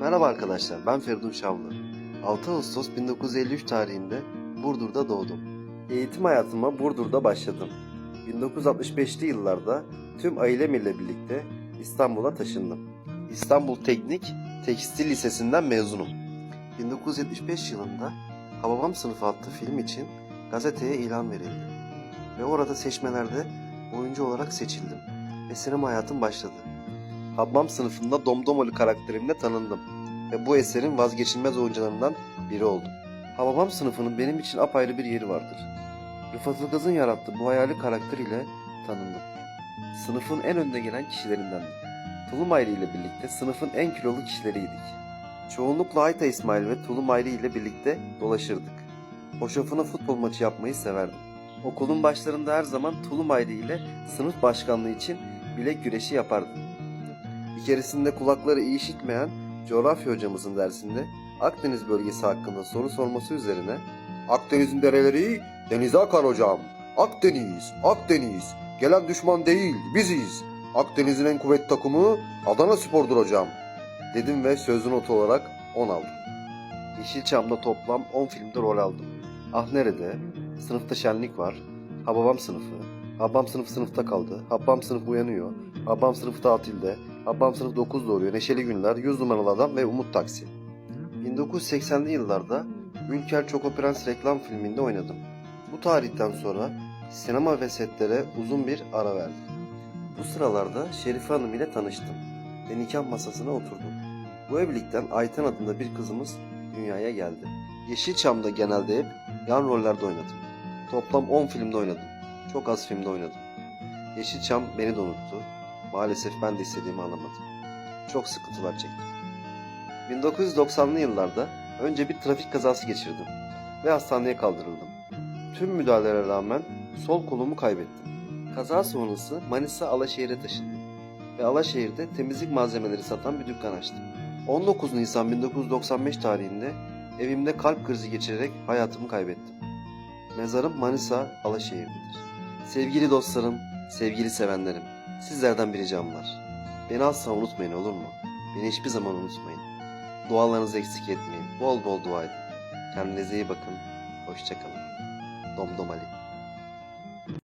Merhaba arkadaşlar, ben Feridun Şavlı. 6 Ağustos 1953 tarihinde Burdur'da doğdum. Eğitim hayatıma Burdur'da başladım. 1965'li yıllarda tüm ailem ile birlikte İstanbul'a taşındım. İstanbul Teknik Tekstil Lisesi'nden mezunum. 1975 yılında Hababam Sınıfı adlı film için gazeteye ilan verildi. Ve orada seçmelerde oyuncu olarak seçildim. Ve sinema hayatım başladı. Hababam sınıfında Domdomoli karakterimle tanındım ve bu eserin vazgeçilmez oyuncularından biri oldum. Hababam sınıfının benim için apayrı bir yeri vardır. Rıfat Ilgaz'ın yarattığı bu hayali karakteriyle tanındım. Sınıfın en önde gelen kişilerindendim. Tulum Ayrı ile birlikte sınıfın en kilolu kişileriydik. Çoğunlukla Ayta İsmail ve Tulum Ayrı ile birlikte dolaşırdık. Hoşafına futbol maçı yapmayı severdim. Okulun başlarında her zaman Tulum Ayrı ile sınıf başkanlığı için bilek güreşi yapardım. Bir keresinde kulakları iyi işitmeyen coğrafya hocamızın dersinde Akdeniz bölgesi hakkında soru sorması üzerine Akdeniz'in dereleri denize akar hocam. Akdeniz, Akdeniz. Gelen düşman değil, biziz. Akdeniz'in en kuvvetli takımı Adana Spor'dur hocam. Dedim ve sözlü not olarak 10 aldım. Yeşilçam'da toplam 10 filmde rol aldım. Ah nerede? Sınıfta şenlik var. Hababam sınıfı. Hababam sınıf sınıfta kaldı. Hababam sınıf uyanıyor. Hababam sınıf tatilde. Hababam sınıf 9 doğuruyor. Neşeli günler, 100 numaralı adam ve Umut Taksi. 1980'li yıllarda Ülker Çoko Prens reklam filminde oynadım. Bu tarihten sonra sinema ve setlere uzun bir ara verdim. Bu sıralarda Şerife Hanım ile tanıştım ve nikah masasına oturdum. Bu evlilikten Ayten adında bir kızımız dünyaya geldi. Yeşilçam'da genelde hep yan rollerde oynadım. Toplam 10 filmde oynadım. Çok az filmde oynadım. Yeşilçam beni de unuttu. Maalesef ben de istediğimi alamadım. Çok sıkıntılar çektim. 1990'lı yıllarda önce bir trafik kazası geçirdim ve hastaneye kaldırıldım. Tüm müdahalelere rağmen sol kolumu kaybettim. Kaza sonrası Manisa Alaşehir'e taşındım ve Alaşehir'de temizlik malzemeleri satan bir dükkan açtım. 19 Nisan 1995 tarihinde evimde kalp krizi geçirerek hayatımı kaybettim. Mezarım Manisa Alaşehir'dedir. Sevgili dostlarım, sevgili sevenlerim, sizlerden bir ricam var. Beni asla unutmayın olur mu? Beni hiçbir zaman unutmayın. Dualarınızı eksik etmeyin. Bol bol dua edin. Kendinize iyi bakın. Hoşçakalın. Domdom Ali.